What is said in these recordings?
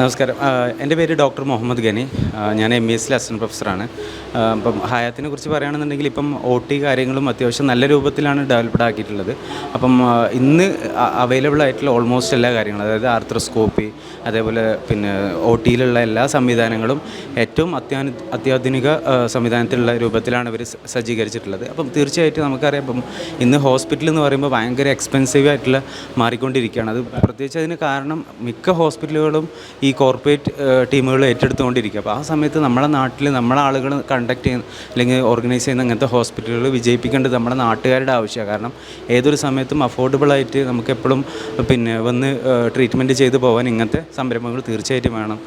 നമസ്കാരം. എന്റെ പേര് ഡോക്ടർ മുഹമ്മദ് ഗനി. ഞാൻ എം ഇ എസിലെ അസിസ്റ്റന്റ് പ്രൊഫസറാണ്. അപ്പം ഹയാത്തിനെ കുറിച്ച് പറയുകയാണെന്നുണ്ടെങ്കിൽ ഇപ്പം ഒ ടി കാര്യങ്ങളും അത്യാവശ്യം നല്ല രൂപത്തിലാണ് ഡെവലപ്ഡ് ആക്കിയിട്ടുള്ളത്. അപ്പം ഇന്ന് അവൈലബിൾ ആയിട്ടുള്ള ഓൾമോസ്റ്റ് എല്ലാ കാര്യങ്ങളും അതായത് ആർത്രോസ്കോപ്പി അതേപോലെ പിന്നെ ഒ ടിയിലുള്ള എല്ലാ സംവിധാനങ്ങളും ഏറ്റവും അത്യാ അത്യാധുനിക സംവിധാനത്തിലുള്ള രൂപത്തിലാണ് ഇവർ സജ്ജീകരിച്ചിട്ടുള്ളത്. അപ്പം തീർച്ചയായിട്ടും നമുക്കറിയാം ഇപ്പം ഇന്ന് ഹോസ്പിറ്റൽ എന്ന് പറയുമ്പോൾ ഭയങ്കര എക്സ്പെൻസീവ് ആയിട്ടുള്ള മാറിക്കൊണ്ടിരിക്കുകയാണ്. അത് പ്രത്യേകിച്ച് അതിന് കാരണം മിക്ക ഹോസ്പിറ്റലുകളും ഈ കോർപ്പറേറ്റ് ടീമുകൾ ഏറ്റെടുത്തുകൊണ്ടിരിക്കുക. അപ്പോൾ ആ സമയത്ത് നമ്മുടെ നാട്ടിൽ നമ്മുടെ ആളുകൾ കണ്ടക്ട് ചെയ്യുന്ന അല്ലെങ്കിൽ ഓർഗനൈസ് ചെയ്യുന്ന അങ്ങനത്തെ ഹോസ്പിറ്റലുകൾ വിജയിപ്പിക്കേണ്ടത് നമ്മുടെ നാട്ടുകാരുടെ ആവശ്യമാണ്. കാരണം ഏതൊരു സമയത്തും അഫോർഡബിളായിട്ട് നമുക്ക് എപ്പോഴും പിന്നെ വന്ന് ട്രീറ്റ്മെന്റ് ചെയ്തു പോകാൻ ഇങ്ങനത്തെ സംരംഭങ്ങൾ തീർച്ചയായിട്ടും വേണം.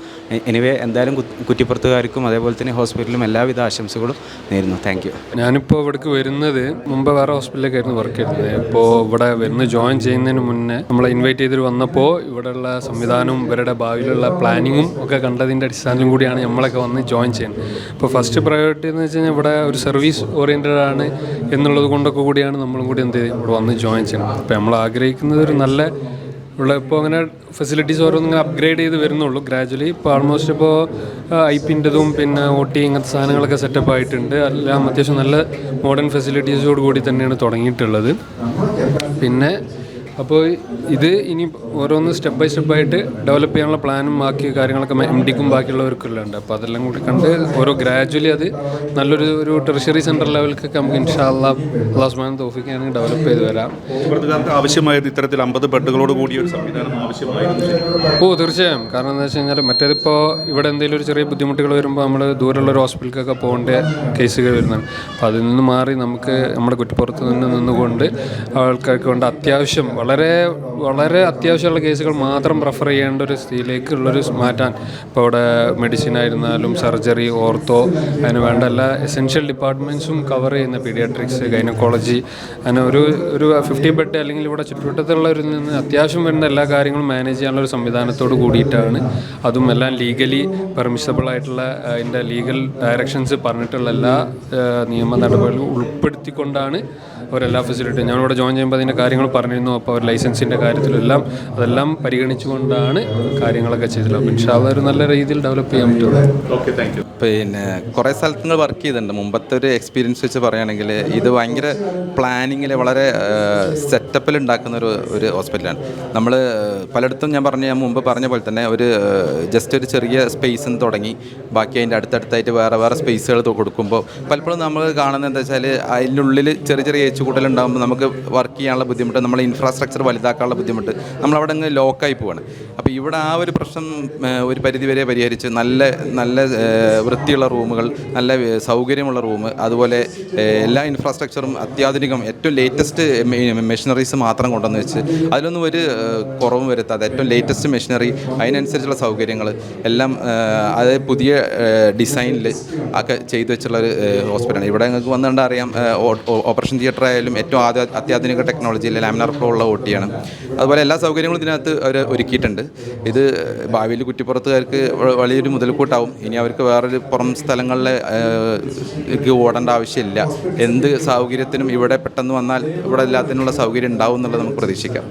എനിവേ എന്തായാലും കുറ്റിപ്പുറത്തുകാർക്കും അതേപോലെ തന്നെ ഹോസ്പിറ്റലിലും എല്ലാവിധ ആശംസകളും നേരുന്നു. താങ്ക് യു ഞാനിപ്പോൾ ഇവിടേക്ക് വരുന്നത് മുമ്പ് വേറെ ഹോസ്പിറ്റലിലേക്കായിരുന്നു വർക്ക് ചെയ്തത്. ഇപ്പോൾ ഇവിടെ വരുന്ന ജോയിൻ ചെയ്യുന്നതിന് മുന്നേ നമ്മളെ ഇൻവൈറ്റ് ചെയ്തിട്ട് വന്നപ്പോൾ ഇവിടെയുള്ള സംവിധാനവും ഇവരുടെ ഭാവിയിലുള്ള പ്ലാനിങ്ങും ഒക്കെ കണ്ടതിന്റെ അടിസ്ഥാനത്തിലും കൂടിയാണ് നമ്മളൊക്കെ വന്ന് ജോയിൻ ചെയ്യുന്നത്. അപ്പോൾ ഫസ്റ്റ് പ്രയോറിറ്റി എന്ന് വെച്ച് കഴിഞ്ഞാൽ ഇവിടെ ഒരു സർവീസ് ഓറിയന്റഡ് ആണ് എന്നുള്ളത് കൊണ്ടൊക്കെ കൂടിയാണ് നമ്മളും കൂടി എന്ത് ഇവിടെ വന്ന് ജോയിൻ ചെയ്യുന്നത്. അപ്പോൾ നമ്മൾ ആഗ്രഹിക്കുന്നത് ഒരു നല്ല ഉള്ള ഇപ്പോൾ അങ്ങനെ ഫെസിലിറ്റീസ് ഓരോന്നും ഇങ്ങനെ അപ്ഗ്രേഡ് ചെയ്ത് വരുന്നുള്ളൂ. ഗ്രാജുവലി ഇപ്പോൾ ആൾമോസ്റ്റ് ഇപ്പോൾ ഐ പിന്റെതും പിന്നെ ഒ ടി ഇങ്ങനത്തെ സാധനങ്ങളൊക്കെ സെറ്റപ്പ് ആയിട്ടുണ്ട്. എല്ലാം അത്യാവശ്യം നല്ല മോഡേൺ ഫെസിലിറ്റീസോട് കൂടി തന്നെയാണ് തുടങ്ങിയിട്ടുള്ളത്. പിന്നെ അപ്പോൾ ഇത് ഇനി ഓരോന്ന് സ്റ്റെപ്പ് ബൈ സ്റ്റെപ്പ് ആയിട്ട് ഡെവലപ്പ് ചെയ്യാനുള്ള പ്ലാനും ബാക്കി കാര്യങ്ങളൊക്കെ എം ഡിക്കും ബാക്കിയുള്ളവർക്കെല്ലാം ഉണ്ട് അപ്പോൾ അതെല്ലാം കൂടി കണ്ട് ഓരോ ഗ്രാജ്വലി അത് നല്ലൊരു ഒരു ടെറിഷറി സെന്റർ ലെവലിലേക്കൊക്കെ നമുക്ക് ഇൻഷാല്ലാ അള്ളാസ്മാൻ തോഫിക്കാണെങ്കിൽ ഡെവലപ്പ് ചെയ്ത് വരാം. ആവശ്യമായത് ഇത്തരത്തിൽ അമ്പത് ബെഡുകളോട് കൂടിയ ഒരു സംവിധാനം ആവശ്യമായിരുന്നു. ഓ തീർച്ചയായും. കാരണം എന്താ വെച്ച് കഴിഞ്ഞാൽ മറ്റേതിപ്പോൾ ഇവിടെ എന്തെങ്കിലും ഒരു ചെറിയ ബുദ്ധിമുട്ടുകൾ വരുമ്പോൾ നമ്മൾ ദൂരെയുള്ള ഒരു ഹോസ്പിറ്റലിലേക്കൊക്കെ പോകേണ്ട കേസുകൾ വരുന്നുണ്ട്. അപ്പോൾ അതിൽ നിന്ന് മാറി നമുക്ക് നമ്മുടെ കുറ്റിപ്പുറത്ത് നിന്ന് നിന്നുകൊണ്ട് ആൾക്കാർക്ക് വേണ്ട അത്യാവശ്യം വളരെ വളരെ അത്യാവശ്യമുള്ള കേസുകൾ മാത്രം റെഫർ ചെയ്യേണ്ട ഒരു സ്ഥിതിയിലേക്കുള്ളൊരു മാറ്റാൻ ഇപ്പോൾ ഇവിടെ മെഡിസിൻ ആയിരുന്നാലും സർജറി ഓർത്തോ അതിന് വേണ്ട എല്ലാ എസെൻഷ്യൽ ഡിപ്പാർട്ട്മെന്റ്സും കവർ ചെയ്യുന്ന പീഡിയാട്രിക്സ് ഗൈനക്കോളജി അങ്ങനെ ഒരു ഒരു ഫിഫ്റ്റി ബെഡ് അല്ലെങ്കിൽ ഇവിടെ ചുറ്റുവട്ടത്തുള്ളവരിൽ നിന്ന് അത്യാവശ്യം വരുന്ന എല്ലാ കാര്യങ്ങളും മാനേജ് ചെയ്യാനുള്ള ഒരു സംവിധാനത്തോട് കൂടിയിട്ടാണ്. അതും എല്ലാം ലീഗലി പെർമിസബിൾ ആയിട്ടുള്ള അതിന്റെ ലീഗൽ ഡയറക്ഷൻസ് പറഞ്ഞിട്ടുള്ള എല്ലാ നിയമ നടപടികളും ഉൾപ്പെടുത്തിക്കൊണ്ടാണ് അവരെല്ലാ ഫെസിലിറ്റിയും ഞാനിവിടെ ജോയിൻ ചെയ്യുമ്പോൾ അതിന്റെ കാര്യങ്ങൾ പറഞ്ഞിരുന്നു. അപ്പോൾ അവർ ലൈസൻസിന്റെ കാര്യത്തിലെല്ലാം അതെല്ലാം പരിഗണിച്ചുകൊണ്ടാണ് കാര്യങ്ങളൊക്കെ ചെയ്തിട്ടുള്ളത്. ഇൻഷാല്ല ഒരു നല്ല രീതിയിൽ ഡെവലപ്പ് ചെയ്യാൻ പറ്റുള്ളൂ. ഓക്കെ താങ്ക് യു പിന്നെ കുറേ സ്ഥലത്ത് നിങ്ങൾ വർക്ക് ചെയ്തിട്ടുണ്ട്. മുമ്പത്തെ ഒരു എക്സ്പീരിയൻസ് വെച്ച് പറയുകയാണെങ്കിൽ ഇത് ഭയങ്കര പ്ലാനിങ്ങിൽ വളരെ സെറ്റപ്പിൽ ഉണ്ടാക്കുന്ന ഒരു ഒരു ഹോസ്പിറ്റലാണ് നമ്മൾ പലയിടത്തും ഞാൻ പറഞ്ഞ ഞാൻ മുമ്പ് പറഞ്ഞ പോലെ തന്നെ ഒരു ജസ്റ്റ് ഒരു ചെറിയ സ്പേസിൽ നിന്ന് തുടങ്ങി. ബാക്കി അതിന്റെ അടുത്തടുത്തായിട്ട് വേറെ വേറെ സ്പേസുകൾ കൊടുക്കുമ്പോൾ പലപ്പോഴും നമ്മൾ കാണുന്നത് എന്താ വെച്ചാൽ അതിനുള്ളിൽ ചെറിയ ചെറിയ ഏച്ചുകൂട്ടലുണ്ടാകുമ്പോൾ നമുക്ക് വർക്ക് ചെയ്യാനുള്ള ബുദ്ധിമുട്ട് നമ്മൾ ഇൻഫ്രാസ്ട്രക്ചർ വലുതാക്കാനുള്ള ബുദ്ധിമുട്ട് നമ്മളവിടെ അങ്ങ് ലോക്കായി പോവാണ്. അപ്പോൾ ഇവിടെ ആ ഒരു പ്രശ്നം ഒരു പരിധിവരെ പരിഹരിച്ച് നല്ല നല്ല വൃത്തിയുള്ള റൂമുകൾ നല്ല സൗകര്യമുള്ള റൂം അതുപോലെ എല്ലാ ഇൻഫ്രാസ്ട്രക്ചറും അത്യാധുനികം ഏറ്റവും ലേറ്റസ്റ്റ് മെഷീനറീസ് മാത്രം കൊണ്ടുവന്ന് വെച്ച് അതിലൊന്നും ഒരു കുറവ് വരുത്താതെ ഏറ്റവും ലേറ്റസ്റ്റ് മെഷീനറി അതിനനുസരിച്ചുള്ള സൗകര്യങ്ങൾ എല്ലാം അത് പുതിയ ഡിസൈനിൽ ഒക്കെ ചെയ്തു വെച്ചുള്ള ഒരു ഹോസ്പിറ്റലാണ് ഇവിടെ നിങ്ങൾക്ക് വന്നുകൊണ്ട് അറിയാം ഏ, ഓ- ഓ- ഓപ്പറേഷൻ തിയേറ്റർ ആയാലും ഏറ്റവും ആദ്യ അത്യാധുനിക ടെക്നോളജിയിൽ ലാമിനാർ ഫ്ലോ ഉള്ള ഓട്ടിയാണ് അതുപോലെ എല്ലാ സൗകര്യങ്ങളും ഇതിനകത്ത് അവർ ഒരുക്കിയിട്ടുണ്ട്. ഇത് ഭാവിയിൽ കുറ്റിപ്പുറത്തുകാർക്ക് വലിയൊരു മുതൽക്കൂട്ടാവും. ഇനി അവർക്ക് വേറൊരു പുറം സ്ഥലങ്ങളിലേക്ക് ഓടേണ്ട ആവശ്യമില്ല. എന്ത് സൗകര്യത്തിനും ഇവിടെ പെട്ടെന്ന് വന്നാൽ ഇവിടെ എല്ലാത്തിനുള്ള സൗകര്യം ഉണ്ടാവും എന്നുള്ളത് നമുക്ക് പ്രതീക്ഷിക്കാം.